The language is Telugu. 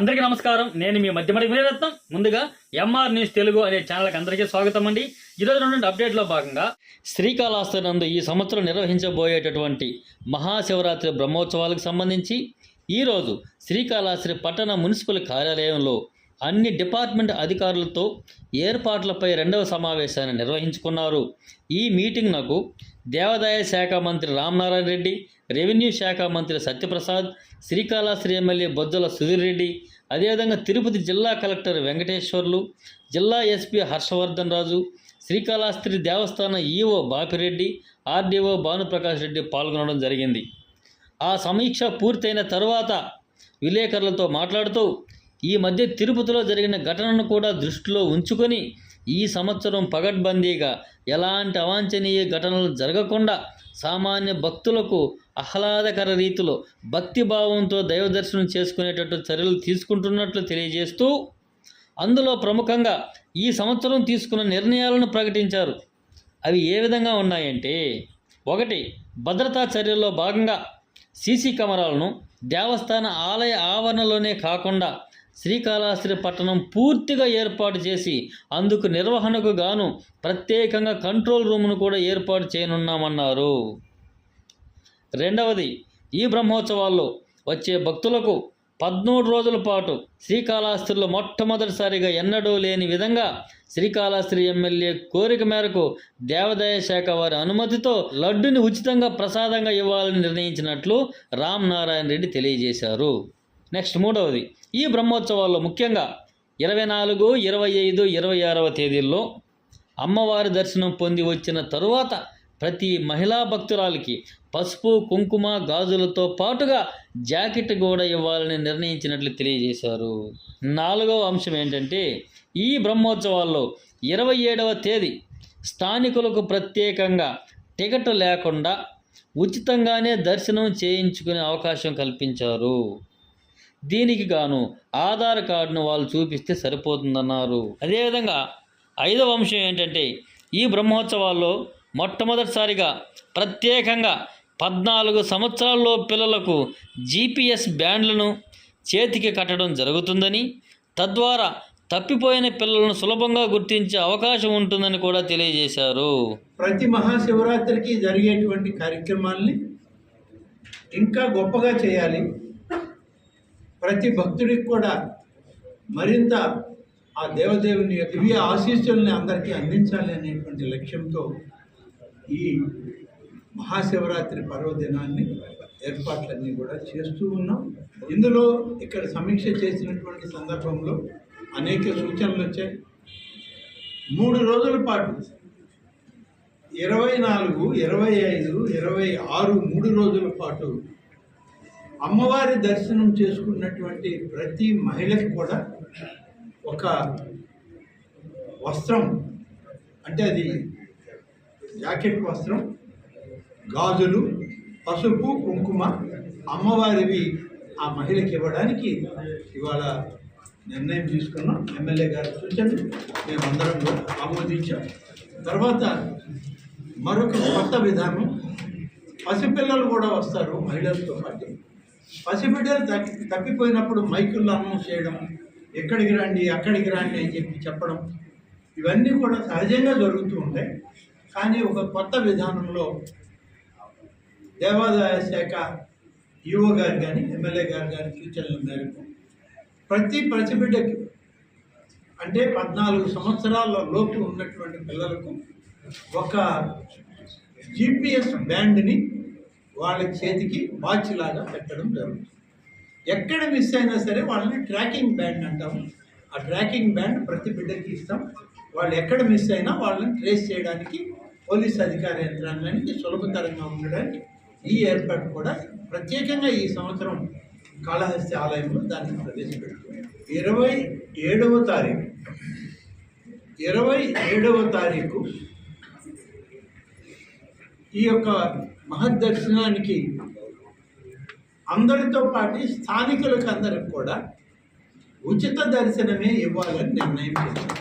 అందరికీ నమస్కారం. నేను మీ మధ్యమడి వీరరత్నం ముందుగా ఎంఆర్ న్యూస్ తెలుగు అనే ఛానల్కి అందరికీ స్వాగతం అండి. ఈరోజు నుండి అప్డేట్లో భాగంగా శ్రీకాళహస్తి నందు ఈ సంవత్సరం నిర్వహించబోయేటటువంటి మహాశివరాత్రి బ్రహ్మోత్సవాలకు సంబంధించి ఈరోజు శ్రీకాళహస్తి పట్టణ మున్సిపల్ కార్యాలయంలో అన్ని డిపార్ట్మెంట్ అధికారులతో ఏర్పాట్లపై రెండవ సమావేశాన్ని నిర్వహించుకున్నారు. ఈ మీటింగ్ నాకు దేవాదాయ శాఖ మంత్రి రామనారాయణ రెడ్డి రెవెన్యూ శాఖ మంత్రి సత్యప్రసాద్ శ్రీకాళహస్తి ఎమ్మెల్యే బొజ్జల సుధీర్ రెడ్డి అదేవిధంగా తిరుపతి జిల్లా కలెక్టర్ వెంకటేశ్వర్లు జిల్లా ఎస్పీ హర్షవర్ధన్ రాజు శ్రీకాళహస్తి దేవస్థాన ఈఓ బాపిరెడ్డి ఆర్డీఓ భానుప్రకాష్ రెడ్డి పాల్గొనడం జరిగింది. ఆ సమీక్ష పూర్తయిన తర్వాత విలేకరులతో మాట్లాడుతూ ఈ మధ్య తిరుపతిలో జరిగిన ఘటనను కూడా దృష్టిలో ఉంచుకొని ఈ సంవత్సరం పగడ్బందీగా ఎలాంటి అవాంఛనీయ ఘటనలు జరగకుండా సామాన్య భక్తులకు ఆహ్లాదకర రీతిలో భక్తి భావంతో దైవ దర్శనం చేసుకునేటట్టు చర్యలు తీసుకుంటున్నట్లు తెలియజేస్తూ అందులో ప్రముఖంగా ఈ సంవత్సరం తీసుకున్న నిర్ణయాలను ప్రకటించారు. అవి ఏ విధంగా ఉన్నాయంటే ఒకటి భద్రతా చర్యల్లో భాగంగా సీసీ కెమెరాలను దేవస్థాన ఆలయ ఆవరణలోనే కాకుండా శ్రీకాళహస్తి పట్టణం పూర్తిగా ఏర్పాటు చేసి అందుకు నిర్వహణకు గాను ప్రత్యేకంగా కంట్రోల్ రూమ్ను కూడా ఏర్పాటు చేయనున్నామన్నారు. రెండవది ఈ బ్రహ్మోత్సవాల్లో వచ్చే భక్తులకు పద్మూడు రోజుల పాటు శ్రీకాళహస్తిలో మొట్టమొదటిసారిగా ఎన్నడూ లేని విధంగా శ్రీకాళహస్తి ఎమ్మెల్యే కోరిక మేరకు దేవాదాయ శాఖ వారి అనుమతితో లడ్డుని ఉచితంగా ప్రసాదంగా ఇవ్వాలని నిర్ణయించినట్లు రామ్ నారాయణ రెడ్డి తెలియజేశారు. నెక్స్ట్ మూడవది. ఈ బ్రహ్మోత్సవాల్లో ముఖ్యంగా ఇరవై నాలుగు ఇరవై ఐదు ఇరవై ఆరవ తేదీల్లో అమ్మవారి దర్శనం పొంది వచ్చిన తరువాత ప్రతి మహిళా భక్తురాలికి పసుపు కుంకుమ గాజులతో పాటుగా జాకెట్ కూడా ఇవ్వాలని నిర్ణయించినట్లు తెలియజేశారు. నాలుగవ అంశం ఏంటంటే ఈ బ్రహ్మోత్సవాల్లో ఇరవై ఏడవ తేదీ స్థానికులకు ప్రత్యేకంగా టికెట్ లేకుండా ఉచితంగానే దర్శనం చేయించుకునే అవకాశం కల్పించారు. దీనికి గాను ఆధార్ కార్డును వాళ్ళు చూపిస్తే సరిపోతుందన్నారు. అదేవిధంగా ఐదవ అంశం ఏంటంటే ఈ బ్రహ్మోత్సవాల్లో మొట్టమొదటిసారిగా ప్రత్యేకంగా పద్నాలుగు సంవత్సరాల్లో పిల్లలకు జీపీఎస్ బ్యాండ్లను చేతికి కట్టడం జరుగుతుందని తద్వారా తప్పిపోయిన పిల్లలను సులభంగా గుర్తించే అవకాశం ఉంటుందని కూడా తెలియజేశారు. ప్రతి మహాశివరాత్రికి జరిగేటువంటి కార్యక్రమాల్ని ఇంకా గొప్పగా చేయాలి. ప్రతి భక్తుడికి కూడా మరింత ఆ దేవదేవుని యొక్క దివ్య ఆశీస్సుల్ని అందరికీ అందించాలి అనేటువంటి లక్ష్యంతో ఈ మహాశివరాత్రి పర్వదినాన్ని ఏర్పాట్లన్నీ కూడా చేస్తూ ఉన్నాం. ఇందులో ఇక్కడ సమీక్ష చేసినటువంటి సందర్భంలో అనేక సూచనలు వచ్చాయి. మూడు రోజుల పాటు ఇరవై నాలుగు ఇరవై ఐదు ఇరవై ఆరు మూడు రోజుల పాటు అమ్మవారి దర్శనం చేసుకున్నటువంటి ప్రతి మహిళకి కూడా ఒక వస్త్రం అంటే అది జాకెట్ వస్త్రం గాజులు పసుపు కుంకుమ అమ్మవారివి ఆ మహిళకి ఇవ్వడానికి ఇవాళ నిర్ణయం తీసుకున్నాం. ఎమ్మెల్యే గారి సూచనలు మేమందరం కూడా ఆమోదించాం. తర్వాత మరొక కొత్త విధానం పసిపిల్లలు కూడా వస్తారు మహిళలతో పాటు. పసిబిడ్డలు తప్పి తప్పిపోయినప్పుడు మైకుల్లో అనౌన్స్ చేయడం ఎక్కడికి రండి అక్కడికి రండి అని చెప్పి చెప్పడం ఇవన్నీ కూడా సహజంగా జరుగుతూ ఉంటాయి. కానీ ఒక కొత్త విధానంలో దేవాదాయ శాఖ ఈఓ గారు కానీ ఎమ్మెల్యే గారు కానీ సూచనల మేరకు ప్రతి పసిబిడ్డకి అంటే పద్నాలుగు సంవత్సరాల లోపు ఉన్నటువంటి పిల్లలకు ఒక జిపిఎస్ బ్యాండ్ని వాళ్ళ చేతికి వాచ్ లాగా పెట్టడం జరుగుతుంది. ఎక్కడ మిస్ అయినా సరే వాళ్ళని ట్రాకింగ్ బ్యాండ్ అంటాము ఆ ట్రాకింగ్ బ్యాండ్ ప్రతి బిడ్డకి ఇస్తాం. వాళ్ళు ఎక్కడ మిస్ అయినా వాళ్ళని ట్రేస్ చేయడానికి పోలీస్ అధికార యంత్రాంగానికి సులభతరంగా ఉండడానికి ఈ ఏర్పాటు కూడా ప్రత్యేకంగా ఈ సంవత్సరం కాళహస్తి ఆలయంలో దాన్ని ప్రవేశపెడుతుంది. ఇరవై ఏడవ తారీఖు ఇరవై ఏడవ తారీఖు ఈ యొక్క మహద్దర్శనానికి అందరితో పాటు స్థానికులకు అందరికి కూడా ఉచిత దర్శనమే ఇవ్వాలని నిర్ణయం చేశారు.